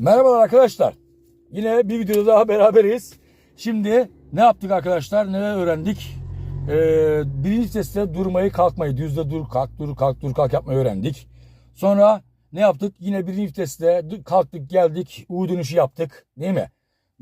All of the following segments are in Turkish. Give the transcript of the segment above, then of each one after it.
Merhabalar arkadaşlar. Yine bir videoda daha beraberiz. Şimdi ne yaptık arkadaşlar? Neler öğrendik? Ee, birinci testte durmayı kalkmayı, düzde dur kalk, dur kalk, dur kalk yapmayı öğrendik. Sonra ne yaptık? Yine birinci testte kalktık geldik, U dönüşü yaptık. Değil mi?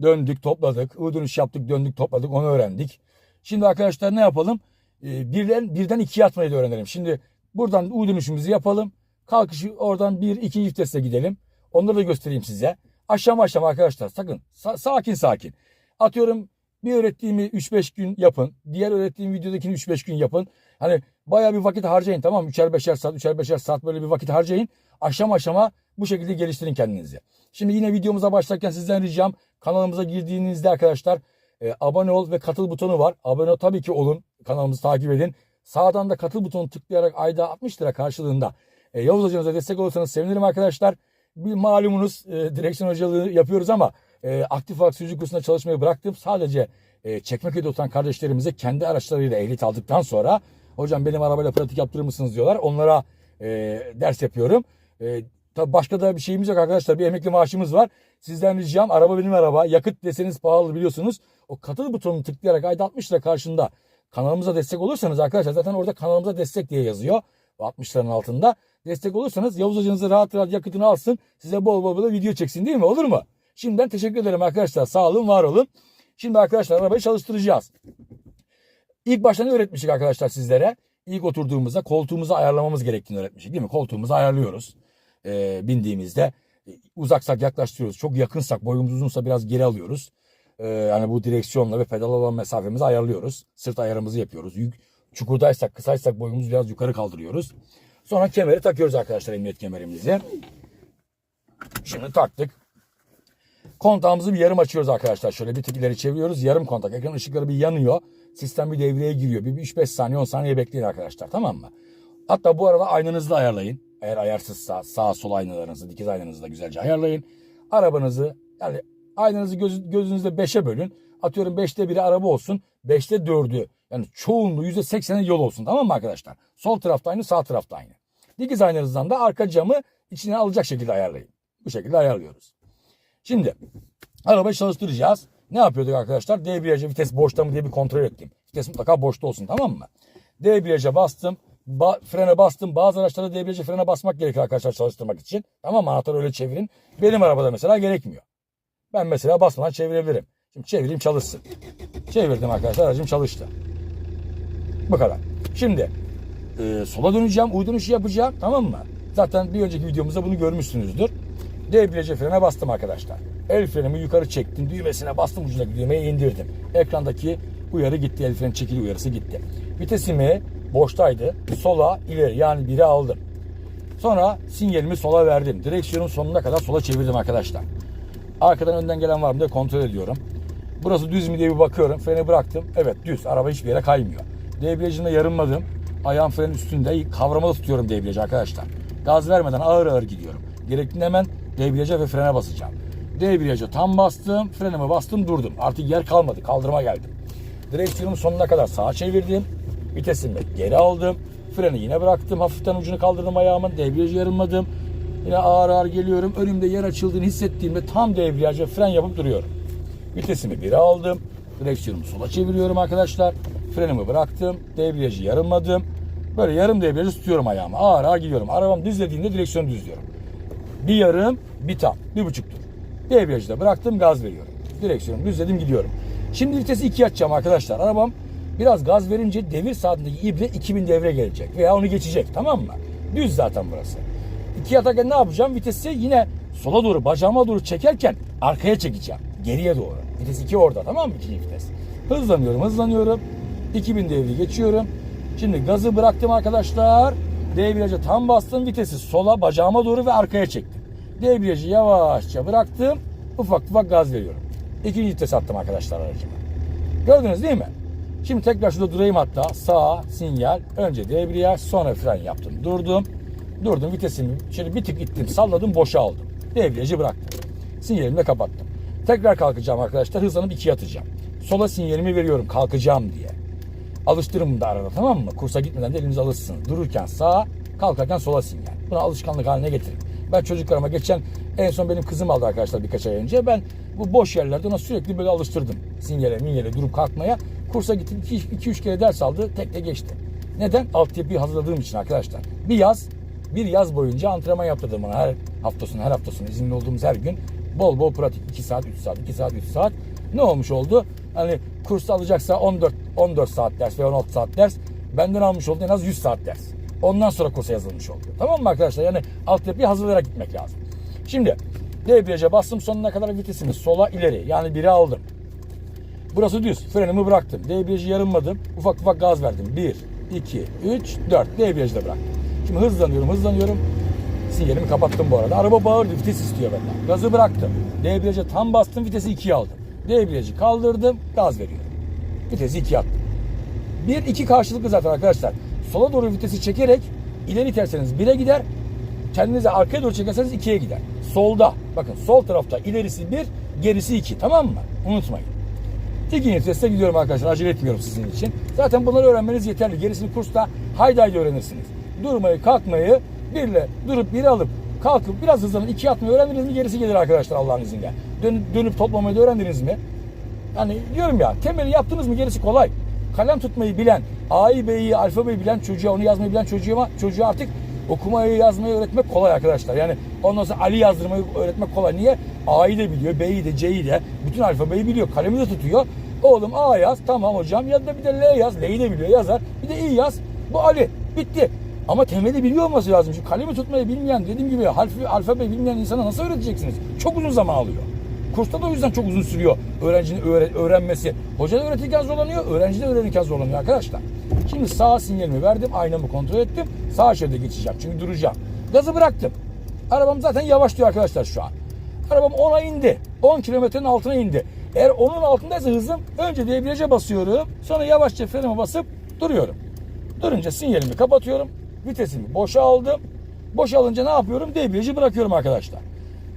Döndük, topladık. U dönüşü yaptık, döndük, topladık. Onu öğrendik. Şimdi arkadaşlar ne yapalım? Ee, birden, birden ikiye atmayı da öğrenelim. Şimdi buradan U dönüşümüzü yapalım. Kalkışı oradan bir, ikinci viteste gidelim. Onları da göstereyim size. Aşama aşama arkadaşlar sakın sa- sakin sakin. Atıyorum bir öğrettiğimi 3-5 gün yapın. Diğer öğrettiğim videodakini 3-5 gün yapın. Hani bayağı bir vakit harcayın tamam mı? 3'er 5'er saat 3'er 5'er saat böyle bir vakit harcayın. Aşama aşama bu şekilde geliştirin kendinizi. Şimdi yine videomuza başlarken sizden ricam kanalımıza girdiğinizde arkadaşlar e, abone ol ve katıl butonu var. Abone ol tabii ki olun. Kanalımızı takip edin. Sağdan da katıl butonu tıklayarak ayda 60 lira karşılığında e, Yavuz hocamıza destek olursanız sevinirim arkadaşlar. Bir malumunuz e, direksiyon hocalığı yapıyoruz ama e, aktif olarak sürücü kursunda çalışmayı bıraktım. Sadece e, Çekmeköy'de oturan kardeşlerimize kendi araçlarıyla ehliyet aldıktan sonra hocam benim arabayla pratik yaptırır mısınız diyorlar. Onlara e, ders yapıyorum. E, tabii başka da bir şeyimiz yok arkadaşlar. Bir emekli maaşımız var. Sizden ricam araba benim araba. Yakıt deseniz pahalı biliyorsunuz. O katıl butonunu tıklayarak ayda 60 lira karşında kanalımıza destek olursanız arkadaşlar zaten orada kanalımıza destek diye yazıyor. O 60 liranın altında. Destek olursanız Yavuz hocanızı rahat rahat yakıtını alsın. Size bol bol bol video çeksin değil mi? Olur mu? Şimdiden teşekkür ederim arkadaşlar. Sağ olun, var olun. Şimdi arkadaşlar arabayı çalıştıracağız. İlk başta ne öğretmiştik arkadaşlar sizlere? İlk oturduğumuzda koltuğumuzu ayarlamamız gerektiğini öğretmiştik değil mi? Koltuğumuzu ayarlıyoruz. Ee, bindiğimizde E, uzaksak yaklaştırıyoruz. Çok yakınsak boyumuz uzunsa biraz geri alıyoruz. Ee, yani bu direksiyonla ve pedal olan mesafemizi ayarlıyoruz. Sırt ayarımızı yapıyoruz. Yük, çukurdaysak kısaysak boyumuzu biraz yukarı kaldırıyoruz. Sonra kemeri takıyoruz arkadaşlar emniyet kemerimizi. Şimdi taktık. Kontağımızı bir yarım açıyoruz arkadaşlar. Şöyle bir tık ileri çeviriyoruz. Yarım kontak. Ekran ışıkları bir yanıyor. Sistem bir devreye giriyor. Bir 3-5 saniye 10 saniye bekleyin arkadaşlar. Tamam mı? Hatta bu arada aynanızı da ayarlayın. Eğer ayarsızsa sağ sol aynalarınızı, dikiz aynanızı da güzelce ayarlayın. Arabanızı yani aynanızı göz, gözünüzde 5'e bölün. Atıyorum 5'te 1'i araba olsun. 5'te 4'ü yani çoğunluğu %80'i yol olsun. Tamam mı arkadaşlar? Sol tarafta aynı sağ tarafta aynı. Dikiz aynanızdan da arka camı içine alacak şekilde ayarlayın. Bu şekilde ayarlıyoruz. Şimdi arabayı çalıştıracağız. Ne yapıyorduk arkadaşlar? Debriyaja vites boşta mı diye bir kontrol ettim. Vites mutlaka boşta olsun tamam mı? Debriyaja bastım. Ba- frene bastım. Bazı araçlarda debriyaja frene basmak gerekir arkadaşlar çalıştırmak için. Tamam mı? Anahtarı öyle çevirin. Benim arabada mesela gerekmiyor. Ben mesela basmadan çevirebilirim. Şimdi çevireyim çalışsın. Çevirdim arkadaşlar aracım çalıştı. Bu kadar. Şimdi e, sola döneceğim, U dönüşü yapacağım tamam mı? Zaten bir önceki videomuzda bunu görmüşsünüzdür. Debriyaja frene bastım arkadaşlar. El frenimi yukarı çektim. Düğmesine bastım ucundaki düğmeyi indirdim. Ekrandaki uyarı gitti. El freni çekili uyarısı gitti. Vitesimi boştaydı. Sola ileri yani biri aldım. Sonra sinyalimi sola verdim. Direksiyonun sonuna kadar sola çevirdim arkadaşlar. Arkadan önden gelen var mı diye kontrol ediyorum. Burası düz mü diye bir bakıyorum. Freni bıraktım. Evet düz. Araba hiçbir yere kaymıyor. Debriyajında yarılmadım. Ayağım frenin üstünde. Kavramalı tutuyorum debriyajı arkadaşlar. Gaz vermeden ağır ağır gidiyorum. Gerektiğinde hemen debriyaja ve frene basacağım. Debriyaja tam bastım. Frenime bastım durdum. Artık yer kalmadı. Kaldırıma geldim. Direksiyonun sonuna kadar sağa çevirdim. Vitesimi geri aldım. Freni yine bıraktım. Hafiften ucunu kaldırdım ayağımın. Debriyajı yarılmadım. Yine ağır ağır geliyorum. Önümde yer açıldığını hissettiğimde tam debriyaja fren yapıp duruyorum. Vitesimi biri aldım. Direksiyonumu sola çeviriyorum arkadaşlar. Frenimi bıraktım. Debriyajı yarılmadım. Böyle yarım debriyajı tutuyorum ayağımı. Ağır ağır gidiyorum. Arabam düzlediğinde direksiyonu düzlüyorum. Bir yarım, bir tam. Bir buçuk tur. Debriyajı da bıraktım gaz veriyorum. Direksiyonu düzledim gidiyorum. Şimdi vitesi ikiye açacağım arkadaşlar. Arabam biraz gaz verince devir saatindeki ibre 2000 devre gelecek. Veya onu geçecek tamam mı? Düz zaten burası. İkiye atarken ne yapacağım? Vitesi yine sola doğru bacağıma doğru çekerken arkaya çekeceğim. Geriye doğru. Vites 2 orada tamam mı? İkinci vites. Hızlanıyorum hızlanıyorum. 2000 devri geçiyorum. Şimdi gazı bıraktım arkadaşlar. Debriyaja tam bastım vitesi sola bacağıma doğru ve arkaya çektim. Debriyajı yavaşça bıraktım. Ufak ufak gaz veriyorum. İkinci vites attım arkadaşlar aracıma. Gördünüz değil mi? Şimdi tekrar şurada durayım hatta. Sağ, sinyal, önce debriyaj, sonra fren yaptım. Durdum. Durdum vitesimi şöyle bir tık ittim, salladım, boşa aldım. Debriyajı bıraktım. Sinyalimi de kapattım. Tekrar kalkacağım arkadaşlar. Hızlanıp ikiye atacağım. Sola sinyalimi veriyorum kalkacağım diye. Alıştırın bunu da arada tamam mı? Kursa gitmeden de elinize alışsın. Dururken sağa, kalkarken sola sinyal. Bunu alışkanlık haline getirin. Ben çocuklarıma geçen en son benim kızım aldı arkadaşlar birkaç ay önce. Ben bu boş yerlerde ona sürekli böyle alıştırdım. Sinyale minyale durup kalkmaya. Kursa gittim 2-3 kere ders aldı. Tek de geçti. Neden? Altyapıyı hazırladığım için arkadaşlar. Bir yaz bir yaz boyunca antrenman yaptırdım ona her haftasını her haftasını izinli olduğumuz her gün bol bol pratik 2 saat 3 saat 2 saat 3 saat ne olmuş oldu? Hani kursta alacaksa 14 14 saat ders ve 16 saat ders benden almış oldu en az 100 saat ders. Ondan sonra kursa yazılmış oldu. Tamam mı arkadaşlar? Yani altyapıyı hazırlayarak gitmek lazım. Şimdi debriyaja bastım sonuna kadar vitesimi sola ileri yani biri aldım. Burası düz. Frenimi bıraktım. Debriyajı yarılmadım. Ufak ufak gaz verdim. 1, 2, 3, 4. Debriyajı da bıraktım. Şimdi hızlanıyorum, hızlanıyorum. Sinyalimi kapattım bu arada. Araba bağırdı, vites istiyor benden. Gazı bıraktım. Debriyaja tam bastım, vitesi 2'ye aldım. Debriyajı kaldırdım, gaz veriyorum. Vitesi 2'ye attım. Bir, iki karşılıklı zaten arkadaşlar. Sola doğru vitesi çekerek ileri iterseniz 1'e gider. Kendinizi arkaya doğru çekerseniz 2'ye gider. Solda, bakın sol tarafta ilerisi 1, gerisi 2. Tamam mı? Unutmayın. İkinci teste gidiyorum arkadaşlar. Acele etmiyorum sizin için. Zaten bunları öğrenmeniz yeterli. Gerisini kursta haydi haydi öğrenirsiniz. Durmayı, kalkmayı birle durup biri alıp kalkıp biraz hızlanıp iki atmayı öğrendiniz mi gerisi gelir arkadaşlar Allah'ın izniyle. Dönüp, dönüp toplamayı da öğrendiniz mi? Yani diyorum ya temeli yaptınız mı gerisi kolay. Kalem tutmayı bilen, A'yı B'yi, alfabeyi bilen çocuğa, onu yazmayı bilen çocuğa, çocuğa artık okumayı yazmayı öğretmek kolay arkadaşlar. Yani ondan sonra Ali yazdırmayı öğretmek kolay. Niye? A'yı da biliyor, B'yi de, C'yi de, bütün alfabeyi biliyor. Kalemi de tutuyor. Oğlum A yaz, tamam hocam. Ya da bir de L yaz, L'yi de biliyor, yazar. Bir de İ yaz, bu Ali. Bitti. Ama temeli biliyor olması lazım. Çünkü kalemi tutmayı bilmeyen, dediğim gibi alfabe, alfabe bilmeyen insana nasıl öğreteceksiniz? Çok uzun zaman alıyor. Kursta da o yüzden çok uzun sürüyor öğrencinin öğre- öğrenmesi. Hoca da öğretirken zorlanıyor, öğrenci de öğrenirken zorlanıyor arkadaşlar. Şimdi sağ sinyalimi verdim, aynamı kontrol ettim. Sağ şeride geçeceğim çünkü duracağım. Gazı bıraktım. Arabam zaten yavaşlıyor arkadaşlar şu an. Arabam 10'a indi. 10 kilometrenin altına indi. Eğer onun altındaysa hızım önce debriyaja basıyorum. Sonra yavaşça frenime basıp duruyorum. Durunca sinyalimi kapatıyorum. Vitesimi boşa aldım. Boşa alınca ne yapıyorum? Debriyajı bırakıyorum arkadaşlar.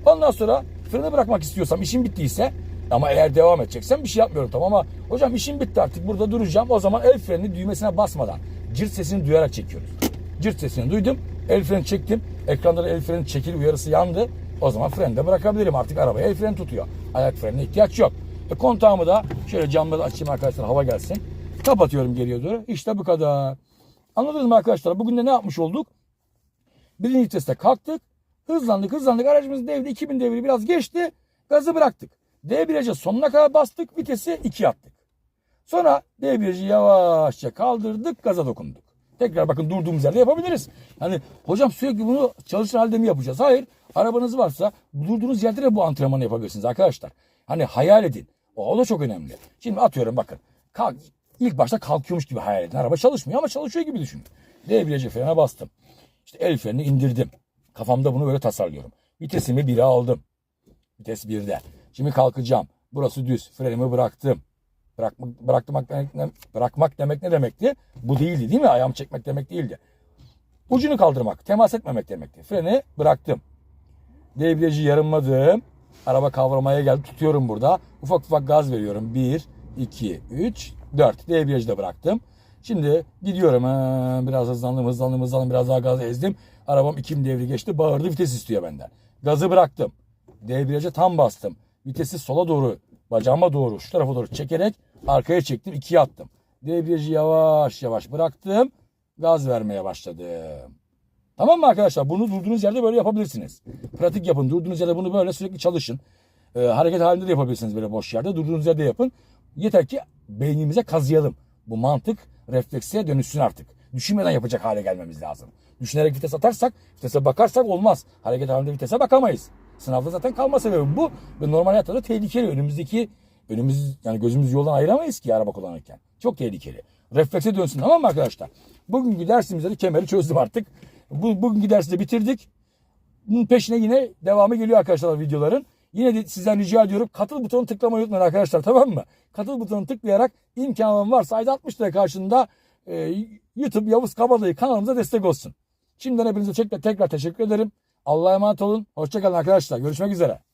Ondan sonra freni bırakmak istiyorsam işim bittiyse ama eğer devam edeceksem bir şey yapmıyorum tamam ama hocam işim bitti artık burada duracağım. O zaman el freni düğmesine basmadan cırt sesini duyarak çekiyoruz. Cırt sesini duydum. El freni çektim. Ekranda da el freni çekil uyarısı yandı. O zaman freni de bırakabilirim. Artık araba el freni tutuyor. Ayak frenine ihtiyaç yok. E, kontağımı da şöyle camları açayım arkadaşlar hava gelsin. Kapatıyorum geriye doğru. İşte bu kadar. Anladınız mı arkadaşlar? Bugün de ne yapmış olduk? Birinci viteste kalktık. Hızlandık hızlandık. Aracımız devri 2000 devri biraz geçti. Gazı bıraktık. Debriyaja sonuna kadar bastık. Vitesi 2 attık. Sonra debriyajı yavaşça kaldırdık. Gaza dokunduk. Tekrar bakın durduğumuz yerde yapabiliriz. Hani hocam sürekli bunu çalışır halde mi yapacağız? Hayır. Arabanız varsa durduğunuz yerde de bu antrenmanı yapabilirsiniz arkadaşlar. Hani hayal edin. O, o da çok önemli. Şimdi atıyorum bakın. Kalk, ilk başta kalkıyormuş gibi hayal edin. Araba çalışmıyor ama çalışıyor gibi düşünün. Debriyajı frene bastım. İşte el frenini indirdim. Kafamda bunu böyle tasarlıyorum. Vitesimi 1'e aldım. Vites 1'de. Şimdi kalkacağım. Burası düz. Frenimi bıraktım. Bırakmak, bırakmak, demek, ne, bırakmak demek ne demekti? Bu değildi değil mi? Ayağımı çekmek demek değildi. Ucunu kaldırmak, temas etmemek demekti. Freni bıraktım. Debriyajı yarımladım. Araba kavramaya geldi. Tutuyorum burada. Ufak ufak gaz veriyorum. 1, 2, 3, 4. Debriyajı da bıraktım. Şimdi gidiyorum. Ha, biraz hızlandım, hızlandım, hızlandım. Biraz daha gaz ezdim. Arabam 2000 devri geçti. Bağırdı vites istiyor benden. Gazı bıraktım. Debriyaja tam bastım. Vitesi sola doğru, bacağıma doğru, şu tarafa doğru çekerek arkaya çektim. ikiye attım. Debriyajı yavaş yavaş bıraktım. Gaz vermeye başladım. Tamam mı arkadaşlar? Bunu durduğunuz yerde böyle yapabilirsiniz. Pratik yapın. Durduğunuz yerde bunu böyle sürekli çalışın. Ee, hareket halinde de yapabilirsiniz böyle boş yerde. Durduğunuz yerde yapın. Yeter ki beynimize kazıyalım. Bu mantık refleksiye dönüşsün artık. Düşünmeden yapacak hale gelmemiz lazım. Düşünerek vites atarsak, vitese bakarsak olmaz. Hareket halinde vitese bakamayız. Sınavda zaten kalma sebebi bu. Ve normal hayatta da tehlikeli. Önümüzdeki, önümüz yani gözümüz yoldan ayıramayız ki araba kullanırken. Çok tehlikeli. Reflekse dönsün tamam mı arkadaşlar? Bugünkü dersimizde de kemeri çözdüm artık. Bu, bugünkü dersi de bitirdik. Bunun peşine yine devamı geliyor arkadaşlar videoların. Yine de sizden rica ediyorum katıl butonunu tıklamayı unutmayın arkadaşlar tamam mı? Katıl butonunu tıklayarak imkanım varsa ayda 60 lira karşılığında e, YouTube Yavuz Kabadayı kanalımıza destek olsun. Şimdiden hepinize tekrar, tekrar teşekkür ederim. Allah'a emanet olun. Hoşçakalın arkadaşlar. Görüşmek üzere.